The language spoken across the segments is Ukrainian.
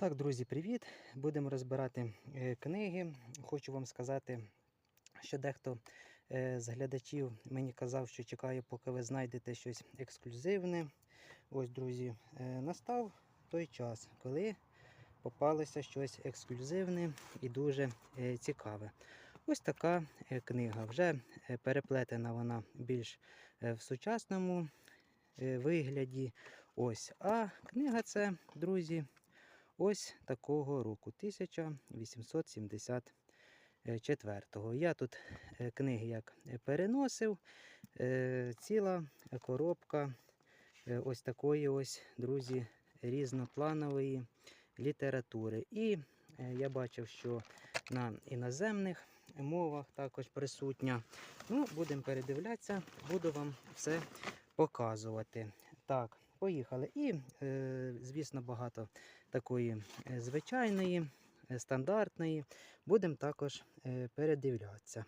Так, друзі, привіт! Будемо розбирати е, книги. Хочу вам сказати, що дехто е, з глядачів мені казав, що чекає, поки ви знайдете щось ексклюзивне. Ось, друзі, е, настав той час, коли попалося щось ексклюзивне і дуже цікаве. Ось така книга. Вже переплетена вона більш в сучасному вигляді. Ось. А книга це, друзі, ось такого року, 1874-го. Я тут е, книги як е, переносив, е, ціла коробка ось такої ось, друзі, різнопланової літератури. І я бачив, що на іноземних мовах також присутня. Ну, будемо передивлятися, буду вам все показувати. Так, поїхали. І, звісно, багато такої е, звичайної, е, стандартної. Будемо також е, передивлятися.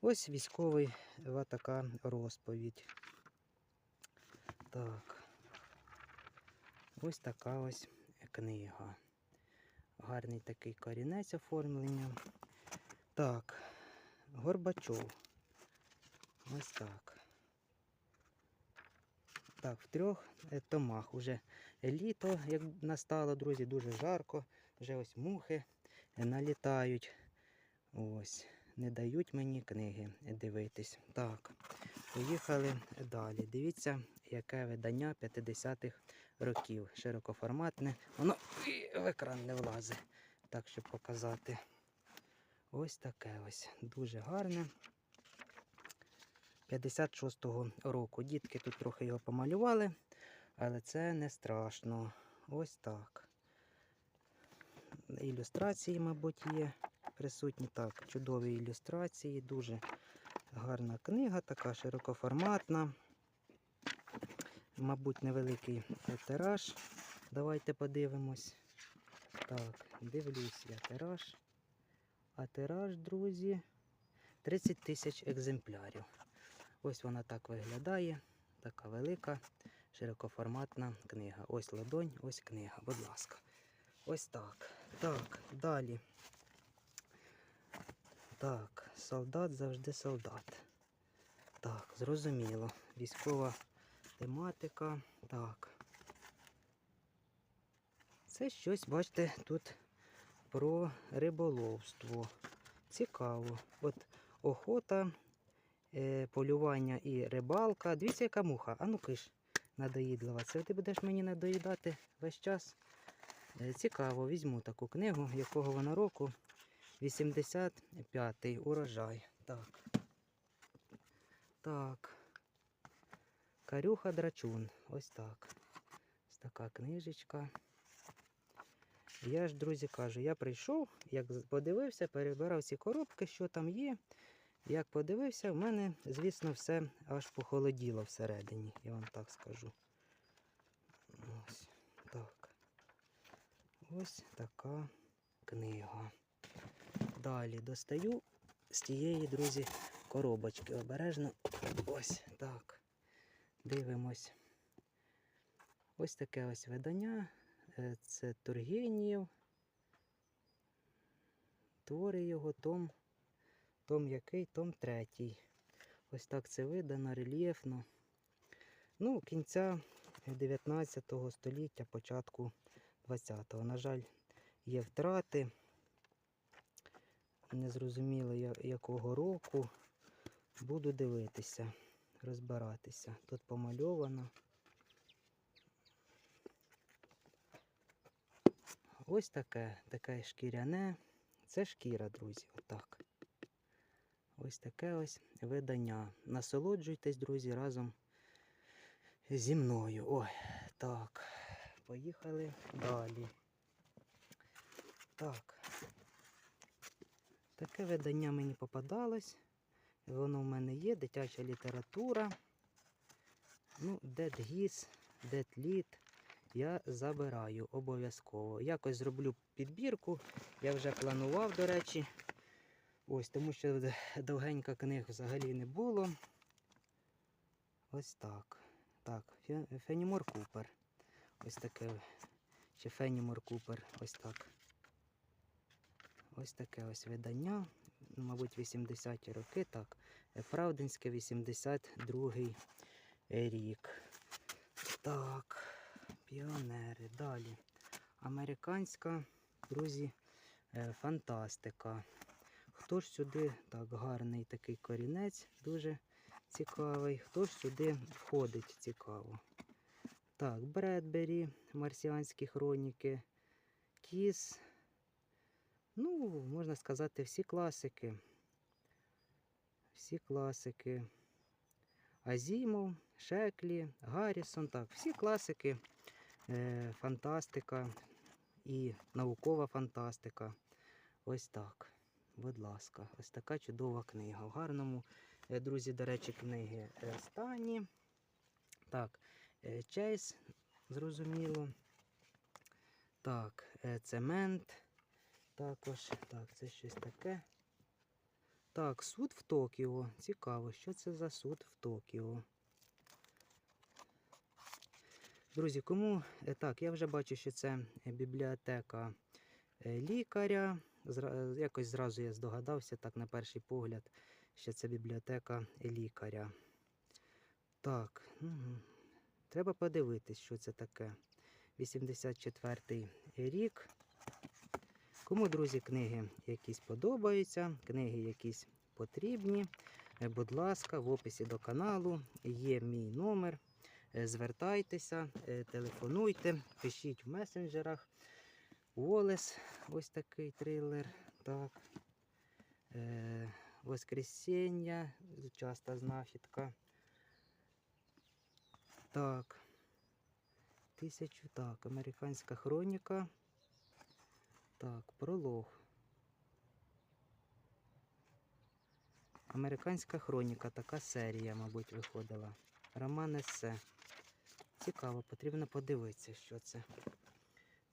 Ось військовий така розповідь. Так. Ось така ось книга. Гарний такий корінець оформлення. Так, Горбачов. Ось так. Так, в трьох томах. Уже літо, як настало, друзі, дуже жарко. Вже ось мухи налітають. Ось. Не дають мені книги дивитись. Так, поїхали далі. Дивіться, яке видання 50-х років. Широкоформатне. Воно в екран не влазить. Так, щоб показати. Ось таке ось. Дуже гарне. 56-го року. Дітки тут трохи його помалювали, але це не страшно. Ось так. Ілюстрації, мабуть, є присутні. Так, чудові ілюстрації, дуже гарна книга, така широкоформатна. Мабуть, невеликий тираж. Давайте подивимось. Так, дивлюсь я тираж. А тираж, друзі, 30 тисяч екземплярів. Ось вона так виглядає. Така велика, широкоформатна книга. Ось ладонь, ось книга, будь ласка. Ось так. Так, далі. Так, солдат завжди солдат. Так, зрозуміло. Військова тематика. Так. Це щось, бачите, тут про риболовство. Цікаво. От охота, е, полювання і рибалка. Дивіться, яка муха. А ну киш, надоїдлива. Це ти будеш мені надоїдати весь час. Е, цікаво, візьму таку книгу, якого вона року. 85-й урожай. Так. Так. Карюха Драчун. Ось так. Ось така книжечка. Я ж, друзі, кажу, я прийшов, як подивився, перебирав ці коробки, що там є. Як подивився, в мене, звісно, все аж похолоділо всередині, я вам так скажу. Ось так. Ось така книга. Далі достаю з тієї, друзі, коробочки. Обережно. Ось так. Дивимось. Ось таке ось видання. Е, Це Тургенєв. Твори його, том. Том який? Том третій. Ось так це видано, рельєфно. Ну, кінця 19 століття, початку 20-го. На жаль, є втрати. Незрозуміло якого року. Буду дивитися, розбиратися. Тут помальовано. Ось таке, таке шкіряне. Це шкіра, друзі, отак. Ось таке ось видання. Насолоджуйтесь, друзі, разом зі мною. Ой, так. Поїхали далі. Так. Таке видання мені попадалось. Воно в мене є, дитяча література. Ну, Дедгіс, Дедліт я забираю обов'язково. Якось зроблю підбірку. Я вже планував, до речі. Ось, тому що довгенька книг взагалі не було. Ось так. Так, Фенімор Купер. Ось таке чи Фенімор Купер. Ось так. Ось таке ось видання. ну, Мабуть, 80-ті роки. Так. Правдинське 82-й рік. Так. Піонери. Далі. Американська, друзі, е, фантастика. Хто ж сюди, так, гарний такий корінець, дуже цікавий. Хто ж сюди входить цікаво? Так, Бредбері, Марсіанські хроніки, Кіс. Ну, можна сказати, всі класики. Всі класики. Азімов, Шеклі, Гаррісон. Так, всі класики, е, фантастика і наукова фантастика. Ось так. Будь ласка, ось така чудова книга. В гарному, е, друзі, до речі, книги е, стані. Так, е, Чейз, зрозуміло. Так, цемент. Також. Так, це щось таке. Так, суд в Токіо. Цікаво, що це за суд в Токіо. Друзі, кому так, я вже бачу, що це бібліотека лікаря. Якось зразу я здогадався, так, на перший погляд, що це бібліотека лікаря. Так, угу. треба подивитись, що це таке. 84-й рік. Кому, друзі, книги якісь подобаються, книги якісь потрібні. Будь ласка, в описі до каналу є мій номер. Звертайтеся, е, телефонуйте, пишіть в месенджерах. Волес, ось такий трилер. Так. Е, Воскресіння, часта знахідка. Так. Тисячу, так, американська хроніка. Так, пролог. Американська хроніка, така серія, мабуть, виходила. Роман есе. Цікаво, потрібно подивитися, що це.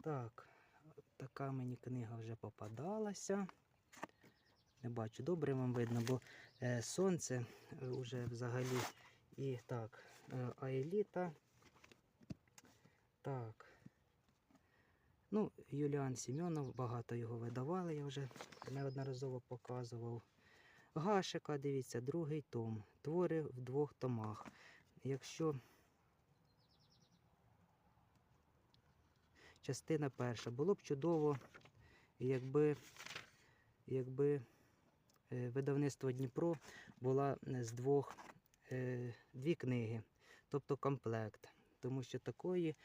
Так, така мені книга вже попадалася. Не бачу, добре вам видно, бо е, сонце е, вже взагалі. І так, е, Аеліта. Так. Ну, Юліан Сімьонов, багато його видавали, я вже неодноразово показував. Гашика, дивіться, другий том. Твори в двох томах. Якщо частина перша, було б чудово, якби, якби е, видавництво Дніпро була е, з двох е, дві книги, тобто комплект. Тому що такої,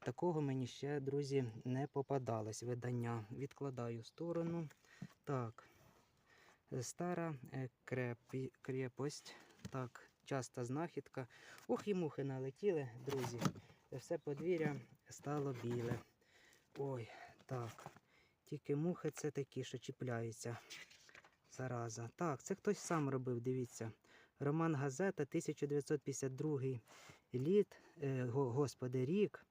такого мені ще, друзі, не попадалось видання. Відкладаю в сторону. Так. Стара крепость. Так, часта знахідка. Ох і мухи налетіли, друзі. Все подвір'я стало біле. Ой, так. Тільки мухи це такі, що чіпляються. Зараза. Так, це хтось сам робив, дивіться. Роман Газета, 1952 літ, е, го- господи, рік.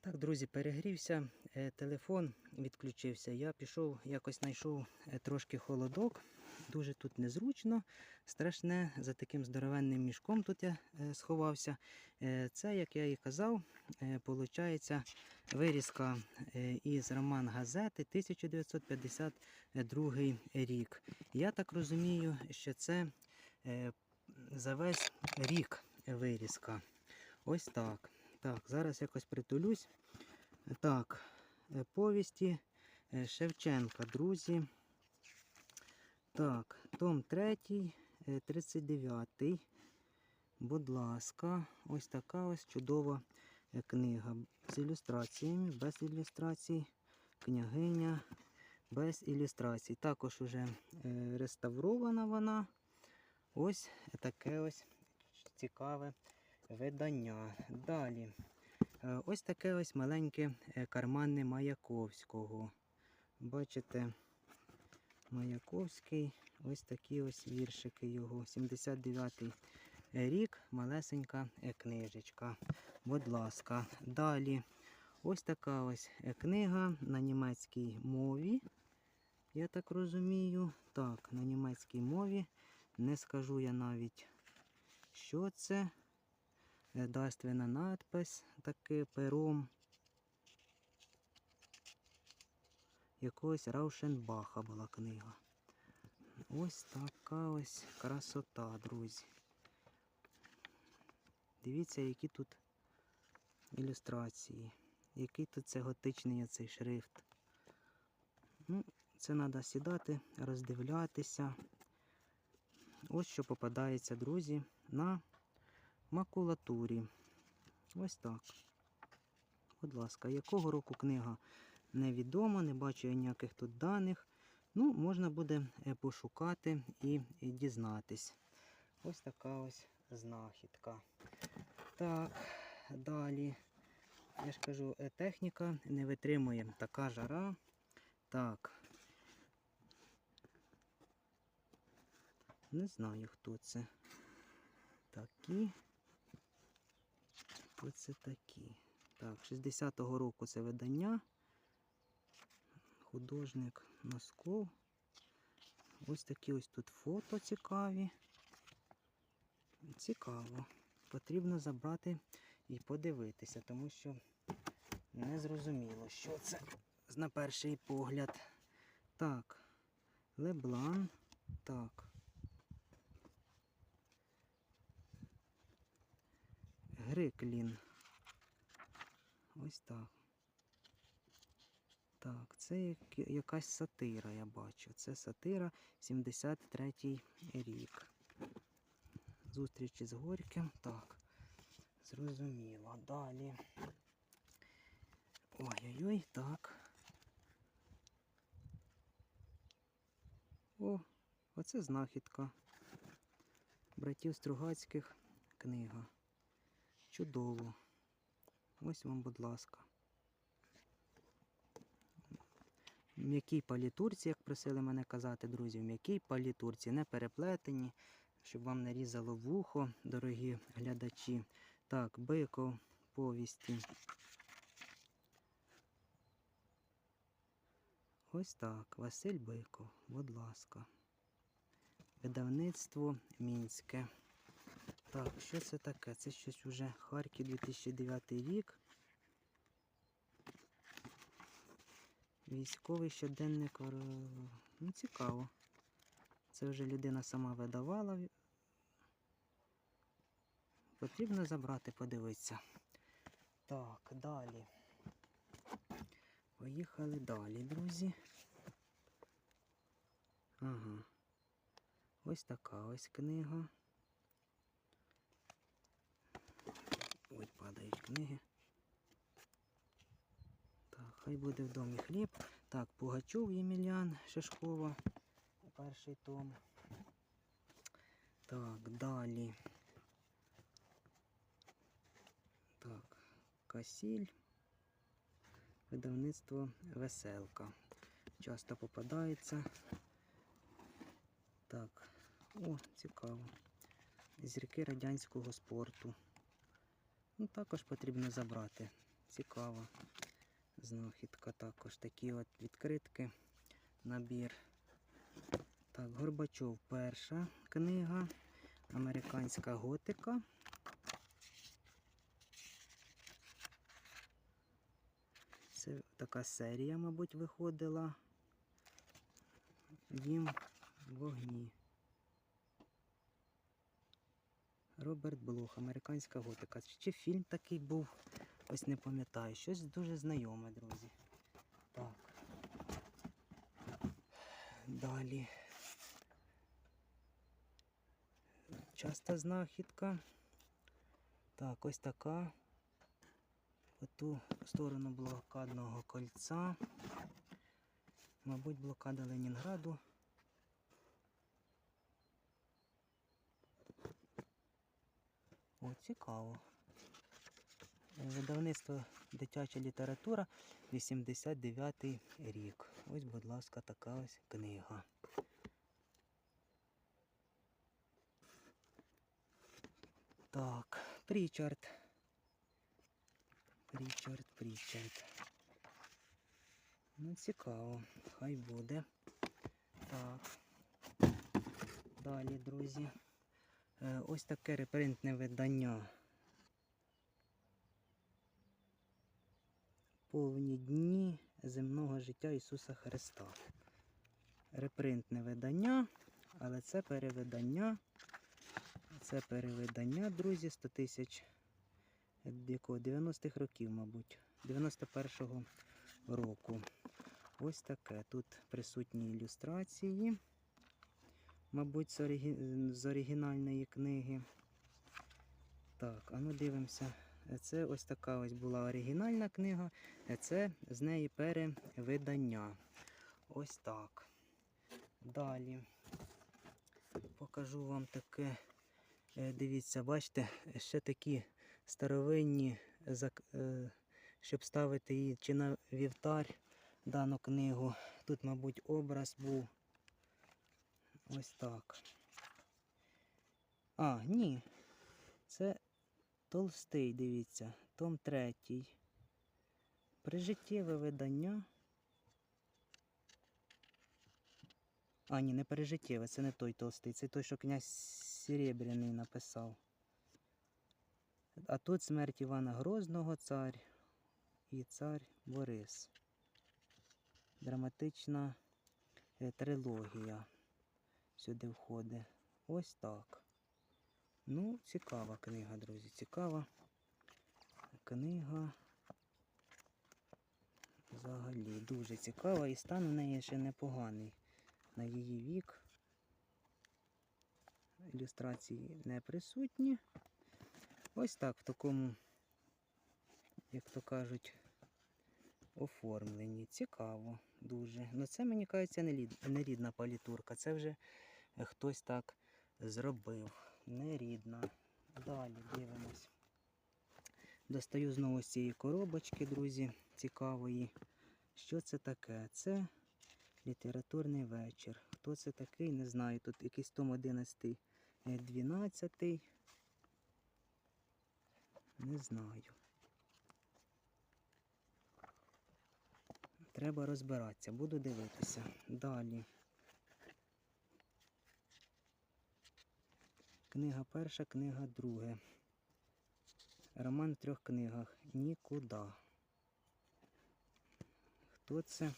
Так, друзі, перегрівся, е, телефон відключився. Я пішов, якось знайшов е, трошки холодок. Дуже тут незручно, страшне. За таким здоровенним мішком тут я е, сховався. Е, це, як я і казав, е, виходить вирізка із роман газети 1952 рік. Я так розумію, що це за весь рік вирізка. Ось так. Так, зараз якось притулюсь. Так, повісті Шевченка, друзі. Так, том 3, 39. Будь ласка, ось така ось чудова е, книга. З ілюстраціями, без ілюстрацій. Княгиня без ілюстрацій. Також уже е, реставрована вона. Ось таке ось цікаве видання. Далі. Е, Ось таке ось маленьке е, карманне Маяковського. Бачите, Маяковський, ось такі ось віршики його. 79-й рік, малесенька е, книжечка. Будь ласка. Далі. Ось така ось е, книга на німецькій мові. Я так розумію. Так, на німецькій мові. Не скажу я навіть, що це. Е, Дарственна надпис, таки пером. Якогось Раушенбаха була книга. Ось така ось красота, друзі. Дивіться, які тут ілюстрації. Який тут це готичний цей шрифт. Ну, це треба сідати, роздивлятися. Ось що попадається, друзі, на макулатурі. Ось так. Будь ласка, якого року книга невідомо, не бачу я ніяких тут даних. Ну, можна буде е, пошукати і, дізнатись. Ось така ось знахідка. Так, далі. Я ж кажу, е, техніка не витримує така жара. Так. Не знаю, хто це. Такі. Хто це такі? Так, 60-го року це видання. Художник Носков. Ось такі ось тут фото цікаві. Цікаво. Потрібно забрати і подивитися, тому що не зрозуміло, що це на перший погляд. Так, Леблан. Так. Гриклін. Ось так. Так, це якась сатира, я бачу. Це сатира 73-й рік. Зустрічі з Горьким. Так. Зрозуміло. Далі. Ой-ой-ой, так. О, оце знахідка. Братів Стругацьких книга. Чудово. Ось вам, будь ласка. В м'якій палітурці, як просили мене казати, друзі, в м'якій палітурці, не переплетені, щоб вам не різало вухо, дорогі глядачі. Так, Биков, повісті. Ось так, Василь Биков, будь ласка. Видавництво Мінське. Так, що це таке? Це щось уже Харків 2009 рік. Військовий щоденник. Ну, цікаво. Це вже людина сама видавала. Потрібно забрати, подивитися. Так, далі. Поїхали далі, друзі. Ага. Ось така ось книга. Ой, падають книги. Хай буде в домі хліб. Так, Пугачов Ємельян Шишкова. Перший том. Так, далі. Так, Касіль. Видавництво Веселка. Часто попадається. Так, о, цікаво. Зірки радянського спорту. Ну, також потрібно забрати. Цікаво. Знахідка також. Такі от відкритки. Набір. Так, Горбачов перша книга. Американська готика. Це така серія, мабуть, виходила. Дім вогні. Роберт Блох, американська готика. Чи фільм такий був? Ось не пам'ятаю. Щось дуже знайоме, друзі. Так. Далі. Часта знахідка. Так, ось така. По ту сторону блокадного кольця. Мабуть, блокада Ленінграду. О, цікаво. Видавництво дитяча література 89 рік. Ось, будь ласка, така ось книга. Так, Прічард. Прічард, Прічард. Ну, цікаво, хай буде. Так. Далі, друзі. Е, Ось таке репринтне видання Повні дні земного життя Ісуса Христа. Репринтне видання, але це перевидання. Це перевидання, друзі, 100 тисяч е, якого 90-х років, мабуть, 91-го року. Ось таке. Тут присутні ілюстрації, мабуть, з оригінальної книги. Так, а ну дивимося. Це ось така ось була оригінальна книга, це з неї перевидання. Ось так. Далі покажу вам таке. Е, Дивіться, бачите, ще такі старовинні, е, щоб ставити її чи на вівтар дану книгу. Тут, мабуть, образ був. Ось так. А, ні. Це Толстий, дивіться, том третій. Прижиттєве видання. А, ні, не пережиттєве, це не той толстий, це той, що князь Серебряний написав. А тут смерть Івана Грозного цар і цар Борис. Драматична е, трилогія сюди входить. Ось так. Ну, цікава книга, друзі, цікава книга. Взагалі дуже цікава і стан у неї ще непоганий на її вік. Ілюстрації не присутні. Ось так в такому, як то кажуть, оформленні. Цікаво дуже. Ну це, мені кажеться, не рідна палітурка. Це вже хтось так зробив. Нерідна. Далі дивимось. Достаю знову з цієї коробочки, друзі, цікавої. Що це таке? Це літературний вечір. Хто це такий? Не знаю. Тут якийсь том 11, е, 12. Не знаю. Треба розбиратися, буду дивитися. Далі. Книга перша, книга друга. Роман в трьох книгах. Нікуди. Хто це?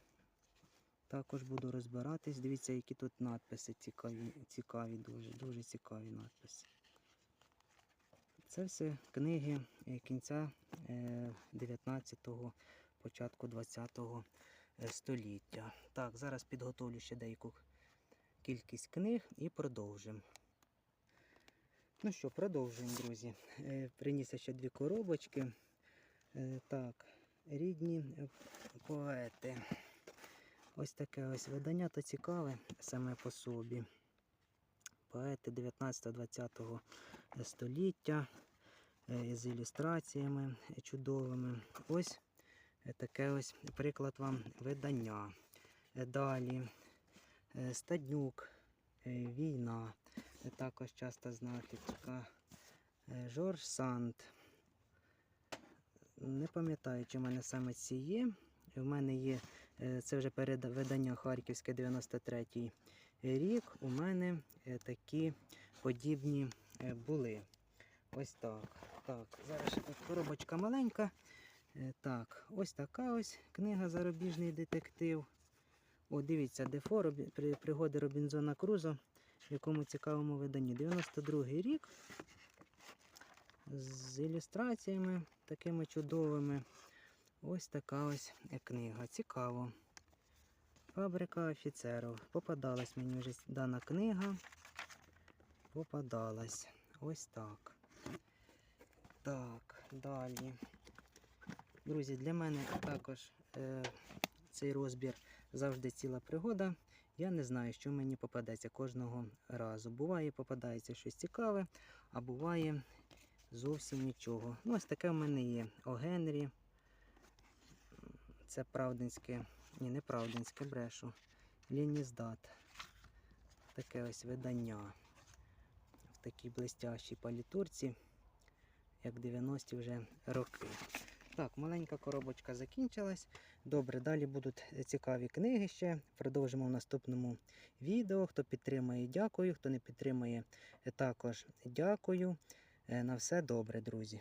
Також буду розбиратись. Дивіться, які тут надписи цікаві, цікаві дуже, дуже цікаві надписи. Це все книги е, кінця 19-го, початку 20-го е, століття. Так, зараз підготовлю ще деяку кількість книг і продовжимо. Ну що, продовжуємо, друзі. Е, Приніс ще дві коробочки. Е, Так, рідні поети. Ось таке ось видання то цікаве саме по собі. Поети 19-20 століття е, з ілюстраціями чудовими. Ось таке ось приклад вам видання. Далі Стаднюк, війна. Також часто знахідка. Е, Жорж Санд. Не пам'ятаю, чи в мене саме ці є. В мене є, е, це вже перевидання Харківське 93-й рік. У мене е, такі подібні були. Ось так. Так, зараз тут коробочка маленька. Так, ось така ось книга Зарубіжний детектив. О, дивіться, Дефо пригоди Робінзона Крузо, в якому цікавому виданні. 92-й рік. З ілюстраціями такими чудовими. Ось така ось книга. Цікаво. Фабрика офіцерів. Попадалась мені вже дана книга. Попадалась. Ось так. Так, далі. Друзі, для мене також е, цей розбір завжди ціла пригода. Я не знаю, що мені попадеться кожного разу. Буває, попадається щось цікаве, а буває зовсім нічого. Ну, ось таке в мене є. О Генрі. Це правдинське, ні, не правдинське брешу. Лініздат. Таке ось видання. В такій блестящій палітурці, як 90-ті вже роки. Так, маленька коробочка закінчилась. Добре, далі будуть цікаві книги ще. Продовжимо в наступному відео. Хто підтримує, дякую. Хто не підтримує, також дякую. Е, На все добре, друзі.